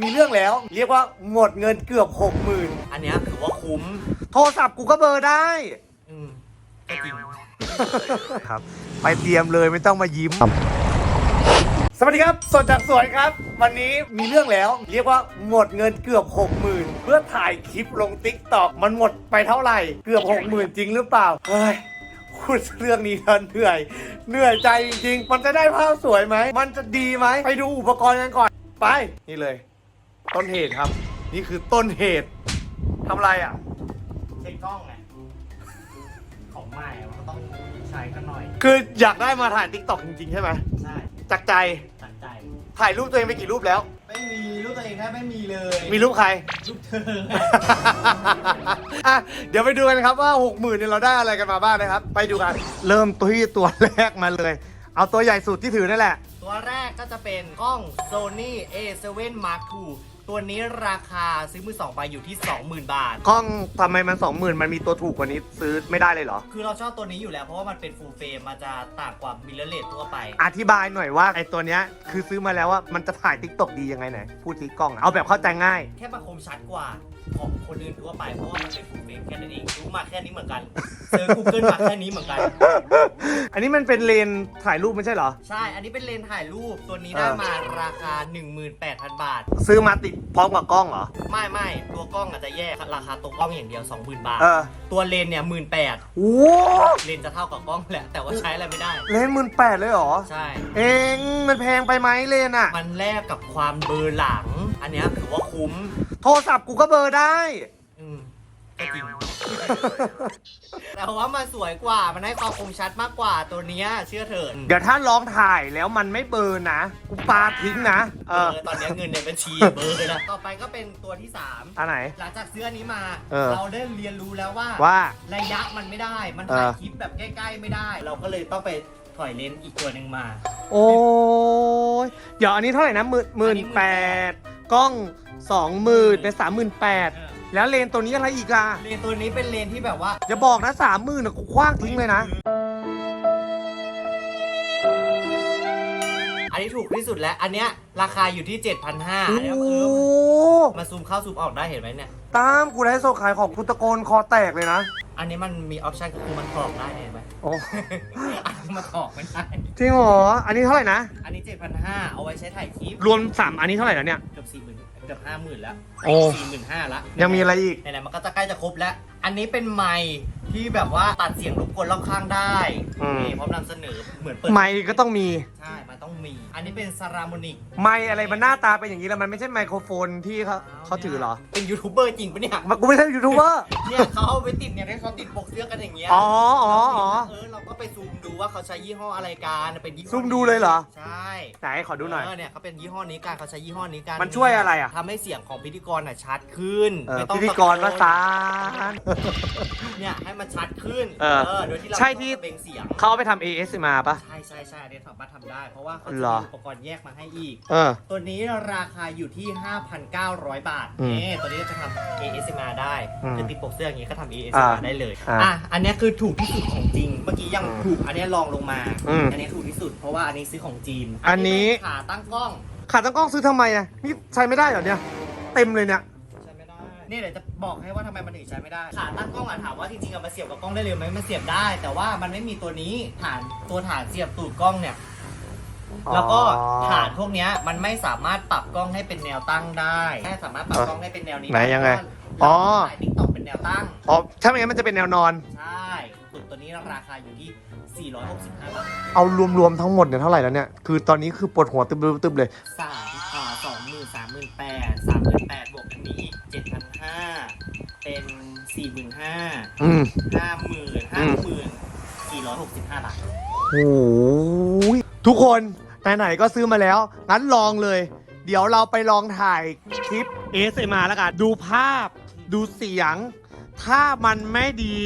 มีเรื่องแล้ว เรียกว่าหมดเงินเกือบหกหมื่นอันเนี้ยถือว่าคุ้มโทรศัพท์กูก็เบอร์ได้ อืมก็จริง ครับ ไปเตรียมเลยไม่ต้องมายิ้ม สวัสดีครับสดจากสวนครับ วันนี้มีเรื่องแล้ว เรียกว่าหมดเงินเกือบหกหมื่นเพื่อถ่ายคลิปลงติ๊กต็อกมันหมดไปเท่าไหร่ เกือบหกหมื่นจริงหรือเปล่า เฮ้ยพูดเรื่องนี้แล้วเหนื่อย เหนื่อยใจจริงๆ มันจะได้ภาพสวยไหม มันจะดีไหม ไปดูอุปกรณ์กันก่อน ไป นี่เลย ต้นเหตุครับ นี่คือต้นเหตุทำอะไรอะ เช็คกล้องไง ของใหม่มันก็ต้องใช้กันหน่อย คืออยากได้มาถ่ายติ๊กต็อกจริงๆ ใช่ไหมใช่จากใจตัดใจ ถ่ายรูปตัวเองไปกี่รูปแล้ว ไม่มีรูปตัวเองแทบไม่มีเลย มีรูปใคร รูปเธอ อะเดี๋ยวไปดูกันครับว่า 6 0,000เนี่ยเราได้อะไรกันมาบ้างนะครับ ไปดูกัน เริ่มตัวที่ตัวแรกมาเลย เอาตัวใหญ่สุดที่ถือนั่นแหละ ตัวแรกก็จะเป็นกล้อง Sony A7 Mark II ตัวนี้ราคาซื้อมือสองไปอยู่ที่ 20,000 บาท กล้องทำไมมัน20,000มันมีตัวถูกกว่านี้ซื้อไม่ได้เลยเหรอ คือเราชอบตัวนี้อยู่แล้วเพราะว่ามันเป็น full frame มันจะต่างกว่ามิเรเลตทั่วไป อธิบายหน่อยว่าไอ้ตัวเนี้ยคือซื้อมาแล้วว่ามันจะถ่ายติ๊กต็อกดียังไงไหนพูดที่กล้องอะเอาแบบเข้าใจง่าย แค่มาคมชัดกว่าของคนอื่นทั่วไปเพราะว่ามันเป็น full frame แค่นั้นเองรู้มาแค่นี้เหมือนกันเจอ Google มาแค่นี้เหมือนกัน อันนี้มันเป็นเลนส์ถ่ายรูปไม่ใช่เหรอ ใช่ อันนี้เป็นเลนส์ถ่ายรูปตัวนี้ได้เออมาราคา 18,000 บาท ซื้อมาติดพร้อมกับกล้องเหรอ ไม่ไม่ตัวกล้องอาจจะแยกราคาตัวกล้องอย่างเดียว 20,000 บาท เออตัวเลนส์เนี่ย18,000โอ้เลนส์จะเท่ากับกล้องแหละ แต่ว่าใช้อะไรไม่ได้ เลนหมื่นแปดเลยเหรอ ใช่ เองมันแพงไปไหมเลนอะมันแลกกับความเบลอร์หลัง อันเนี้ยถือว่า คุ้ม โทรศัพท์กูก็เบอร์ได้ อืมก็จริง แต่ว่ามันสวยกว่า มันให้ความคมชัดมากกว่าตัวเนี้ยเชื่อเถิดเดี๋ยวถ้าลองถ่ายแล้วมันไม่เบลอร์นะ กูปาทิ้งนะ เอเอออ ตอนเนี้ยเงินในบัญชีเบลอร์นะต่อไปก็เป็นตัวที่ 3 อันไหน หลังจากซื้ออันนี้มา เออ เราได้เรียนรู้แล้วว่า ว่า ระยะมันไม่ได้ มันถ่ายเออ คลิปแบบใกล้ ๆ ไม่ได้ เราก็เลยต้องไปถอยเลนส์อีกตัวหนึ่งมา โอ้ยเดี๋ยวอันนี้เท่าไหร่นะหมื่นหมื่นแปด กล้องสองหมื่นเป็นสามหมื่นแปดเออแล้วเลนตัวนี้อะไรอีกอะ เลนส์ตัวนี้เป็นเลนส์ที่แบบว่า อย่าบอกนะสามหมื่นกูคว้างทิ้งเลยนะ นนี้ถูกที่สุดแล้ว อันเนี้ยราคาอยู่ที่ 7,500โอ้อันเนี้ยโหคือมาซูมเข้าซูมออกได้เห็นไหมเนี่ย ตามกูได้โซขายของกูตะโกนคอแตกเลยนะ อันนี้มันมีออปชันก็คือมันถอกได้เนี่ยเห็นไหมโอ้ อันนี้มันถอกไม่ได้จริงเหรอ อันนี้เท่าไหร่นะ อันนี้ 7,500เอาไว้ใช้ถ่ายคลิปรวมสามอันนี้เท่าไหร่แล้วเนี่ย เกือบ40,000เกือบ50,000แล้วโอ้ 45,000ละยังมีอะไรอีก ไหนๆมันก็จะใกล้จะครบแล้ว อันนี้เป็นไมค์ที่แบบว่าตัดเสียงรบกวนรอบข้างได้อืม นี่พร้อมนำเสนอเหมือนเปิด ไมค์ก็ต้องมี ใช่มัน ต้องมี อันนี้เป็นซารามอนิก ไมค์อะไรมันหน้าตาเป็นอย่างนี้แล้วมันไม่ใช่ไมโครโฟนที่เขาเขาถือเหรอเป็นยูทูบเบอร์จริงปะเนี่ย มันกูไม่ใช่ยูทูบเบอร์ เนี่ยเขาเอาไปติดเนี่ยที่เขาติดปกเสื้อกันอย่างเงี้ยอ๋ออ๋ออ๋อ เออเราก็ไปซูมดูว่าเขาใช้ยี่ห้ออะไรกันเป็นยี่ห้อซูมดูเลยเหรอ ใช่ไหนขอดูหน่อยเเนี่ยเขาเป็นยี่ห้อนี้กันเขาใช้ยี่ห้อนี้กันมันช่วยอะไรอะ ทำให้เสียงของพิธีกรน่ะชัดขึ้นเออไม่ต้องพิธีกรตะโนว่าซานเนี่ยให้มันชัดขึ้นเออโดยที่เราใช่ที่ ไม่ต้องตะเบงเสียง เขาเอาไปทำ ASMR ปะ ใช่ใช่ใช่อันนี้สามารถทำได้ เพราะว่าเขาจะเหรอมีอุปกรณ์แยกมาให้อีก เออ ตัวนี้ราคาอยู่ที่ 5,900 บาทอืมนี่ตัวนี้จะทำ ASMR ได้อืมคือติดปกเสื้ออย่างนี้ก็ทำอ่า ASMR ได้เลยอ่าอะอันนี้คือถูกที่สุดของจริง เมื่อกี้ยังอืมถูกอันนี้ลองลงมาอืมอันนี้ถูกที่สุดเพราะว่าอันนี้ซื้อของจีนอันนี้ เป็ขาตั้งกล้องขาตั้งกล้องซื้อทำไมอะนี่ใช้ไม่ได้เหรอเนี่ย เต็มเลยเนี่ย ใช้ไม่ได้นี่เดี๋ยวจะบอกให้ว่าทำไมมันถึงใช้ไม่ได้ขาตั้งกล้องอะถามว่าจริงๆอะมาเสียบกับกล้องได้เลยไหมมันเสียบได้ แต่ว่ามันไม่มีตัวนี้ฐานตัวฐานเสียบตูดกล้องเนี่ย แล้วก็ฐานพวกเนี้ยมันไม่สามารถปรับกล้องให้เป็นแนวตั้งได้แค่สามารถปรับกล้องให้เป็นแนวนี้ไหนยังไงอ๋อ๋ออถ่ายติ๊กต็อกเป็นแนวตั้ง อ๋อ ถ้าไม่งั้นมันจะเป็นแนวนอน ใช่ตุดตัวนี้ราคาอยู่ที่ 465 บาทเอารวมๆทั้งหมดเนี่ยเท่าไหร่แล้วเนี่ย คือตอนนี้คือปวดหัวตึบๆๆเลย สามอ่าสองหมื่นสามหมื่นแปดสามหมื่นแปดบวกอันนี้อีกเจ็ดพันห้าเป็นสี่หมื่นห้าอืม ห้าหมื่นห้าหมื่นสี่ร้อยหกสิบห้าบาท โอ้ย ทุกคนไหนๆก็ซื้อมาแล้ว งั้นลองเลย เดี๋ยวเราไปลองถ่ายคลิป ASMR แล้วกันดูภาพ ดูเสียง ถ้ามันไม่ดี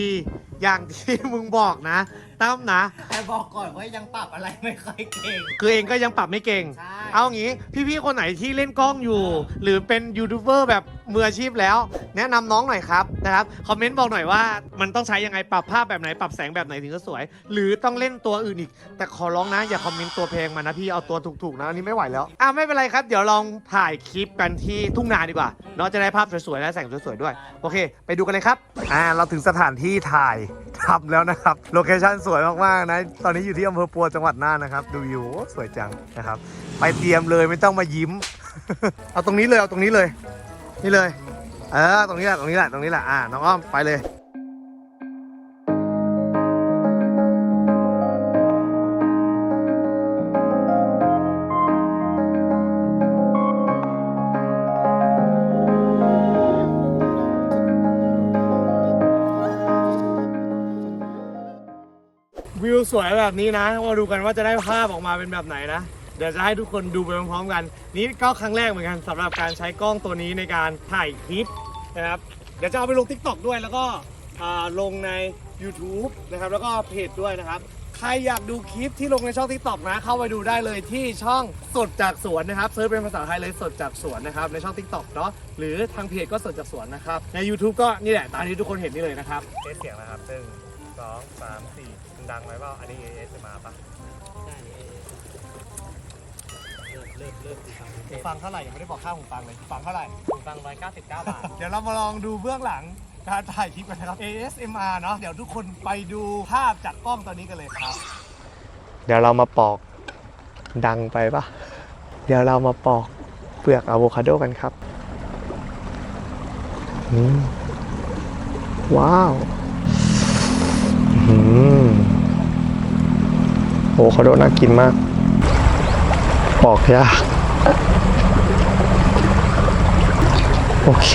อย่างที่มึงบอกนะ ตั้มนะ แต่บอกก่อนว่ายังปรับอะไรไม่ค่อยเก่ง คือเองก็ยังปรับไม่เก่ง ใช่ เอางี้พี่ๆคนไหนที่เล่นกล้องอยู่ หรือเป็นยูทูบเบอร์แบบมืออาชีพแล้ว แนะนำน้องหน่อยครับนะครับคอมเมนต์บอกหน่อยว่ามันต้องใช้ยังไงปรับภาพแบบไหนปรับแสงแบบไหนถึงจะสวย หรือต้องเล่นตัวอื่นอีก แต่ขอร้องนะ อย่าคอมเมนต์ตัวเพลงมานะพี่เอาตัวถูกๆนะอันนี้ไม่ไหวแล้วอะไม่เป็นไรครับ เดี๋ยวลองถ่ายคลิปกันที่ทุ่งนาดีกว่าเนาะจะได้ภาพสวยๆและแสงสวยๆด้วยโอเค ไปดูกันเลยครับอ่าเราถึงสถานที่ถ่าย ทำแล้วนะครับ โลเคชั่นสวยมากๆนะ ตอนนี้อยู่ที่อำเภอปัวจังหวัดน่านนะครับ ดูวิวสวยจังนะครับ ไปเตรียมเลยไม่ต้องมายิ้ม เอาตรงนี้เลยเอาตรงนี้เลย นี่เลย เออตรงนี้แหละตรงนี้แหละตรงนี้แหละอ่าน้องอ้อมไปเลย สวยแบบนี้นะมาดูกันว่าจะได้ภาพออกมาเป็นแบบไหนนะ เดี๋ยวจะให้ทุกคนดูไปพร้อมๆกัน นี่ก็ครั้งแรกเหมือนกันสำหรับการใช้กล้องตัวนี้ในการถ่ายคลิปนะครับ เดี๋ยวจะเอาไปลง t ิ k t o k ด้วยแล้วก็ลงใน YouTube นะครับแล้วก็เพจด้วยนะครับ ใครอยากดูคลิปที่ลงในช่อง t ิ k t o k นะ เข้าไปดูได้เลยที่ช่องสดจากสวนนะครับเซิร์ชเป็นภาษาไทยเลยสดจากสวนนะครับในช่อง t ิ k t o k เนาะหรือทางเพจก็สดจากสวนนะครับใน YouTube ก็นี่แหละตามที่ทุกคนเห็นนี่เลยนะครับเสียงนะครับหนึ่ง สองสามสี่ดังไหมว่าอันนี้ AS มาปะเลิกเลิกเลิกฟังหูฟังเท่าไหร่ยังไม่ได้บอกค่าหูฟังเลยหูฟังเท่าไหร่ ฟังร้อยเก้าสิบเก้าบาท เดี๋ยวเรามาลองดูเบื้องหลังการถ่ายคลิปกันนะครับ ASMR เนาะเดี๋ยวทุกคนไปดูภาพจากกล้องตัวนี้กันเลยครับ เดี๋ยวเรามาปอกดังไปปะเดี๋ยวเรามาปอกเปลือกอะโวคาโดกันครับอืมว้าว อืมอะโคาโดน่ากินมาก ปอกยาก โอเค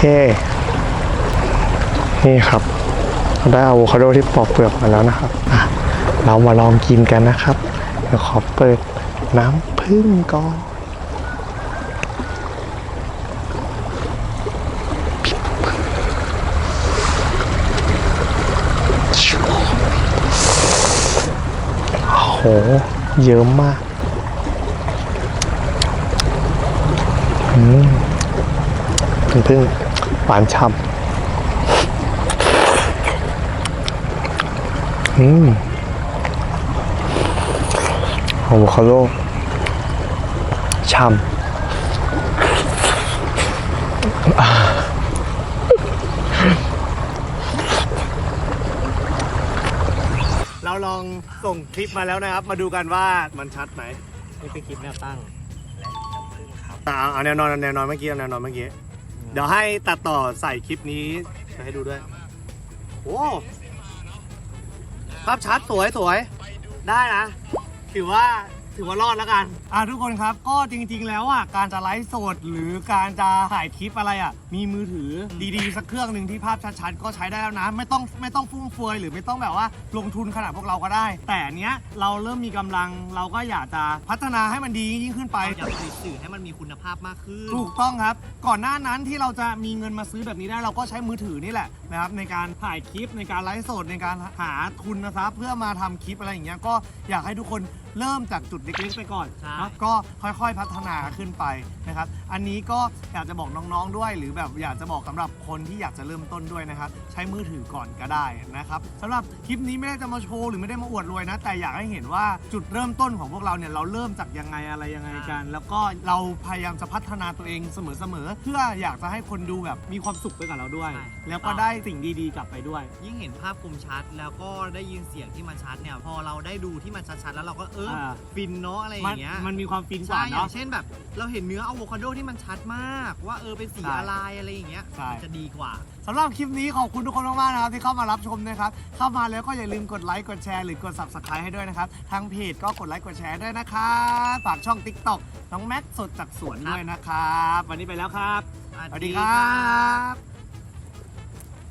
นี่ครับเราได้อะโวคาโดที่ปอกเปลือกมาแล้วนะครับเรามาลองกินกันนะครับ เดี๋ยวขอเปิดน้ำผึ้งก่อน หเยอะมากอืมน้ำผึ้งหวานฉ่ำอืมอะโวคาโดช่ำ เรา ลองส่งคลิปมาแล้วนะครับ มาดูกันว่ามันชัดไหมนี่เป็นคลิปแนวตั้งอ่าเอาแนวนอนเอาแนวนอนเมื่อกี้เอาแนวนอนเมื่อกี้ เดี๋ยวให้ตัดต่อใส่คลิปนี้จะให้ดูด้วยโอ้ภาพชัดสวยสวยได้นะถือว่า ถือว่ารอดแล้วกัน อ่าทุกคนครับก็จริง ๆ แล้วอะการจะไลฟ์สดหรือการจะถ่ายคลิปอะไรอะมีมือถือดีๆ สักเครื่องหนึ่งที่ภาพชัดๆก็ใช้ได้แล้วนะ ไม่ต้องไม่ต้องฟุ่มเฟือยหรือไม่ต้องแบบว่าลงทุนขนาดพวกเราก็ได้ แต่อันเนี้ยเราเริ่มมีกำลังเราก็อยากจะพัฒนาให้มันดียิ่งขึ้นไป อยากผลิตสื่อให้มันมีคุณภาพมากขึ้น ถูกต้องครับ ก่อนหน้านั้นที่เราจะมีเงินมาซื้อแบบนี้ได้เราก็ใช้มือถือนี่แหละนะครับในการถ่ายคลิปในการไลฟ์สดในการหาทุนนะครับเพื่อมาทำคลิปอะไรอย่างเงี้ยก็อยากให้ทุกคนเริ่มจากจุดเล็กๆไปก่อนใช่ เนอะก็ค่อยๆพัฒนาขึ้นไปนะครับ อันนี้ก็อยากจะบอกน้องๆด้วย หรือแบบอยากจะบอกสำหรับคนที่อยากจะเริ่มต้นด้วยนะครับ ใช้มือถือก่อนก็ได้นะครับสำหรับคลิปนี้ไม่ได้จะมาโชว์หรือไม่ได้มาอวดรวยนะ แต่อยากให้เห็นว่าจุดเริ่มต้นของพวกเราเนี่ยเราเริ่มจากยังไงอะไรยังไงกัน แล้วก็เราพยายามจะพัฒนาตัวเองเสมอๆเพื่ออยากจะให้คนดูแบบมีความสุขไปกับเราด้วย ใช่ แล้วก็ได้สิ่งดีๆกลับไปด้วย ยิ่งเห็นภาพคมชัดแล้วก็ได้ยินเสียงที่มันชัดเนี่ย พอเราได้ดูที่มันชัดๆ แล้วเราก็เอออ่าฟินเนาะอะไรอมันย่างเงี้ยมันมีความฟินกใช่ว่าอย่าเนาะ งเช่นแบบ เราเห็นเนื้ออะโวคาโดที่มันชัดมาก ว่าเออเป็นสีใช่อะไรอะไรอย่างเงี้ยใช่ มันจะดีกว่า สำหรับคลิปนี้ขอบคุณทุกคนมากๆนะครับที่เข้ามารับชมนะครับเข้ามาแล้วก็อย่าลืมกดไลค์กดแชร์หรือกด subscribe ให้ด้วยนะครับทางเพจก็กดไลค์กดแชร์ด้วยนะครับฝากช่อง TikTok น้องแม็กซ์สดจากสวนด้วยนะครับ วันนี้ไปแล้วครับ สวัสดีครับ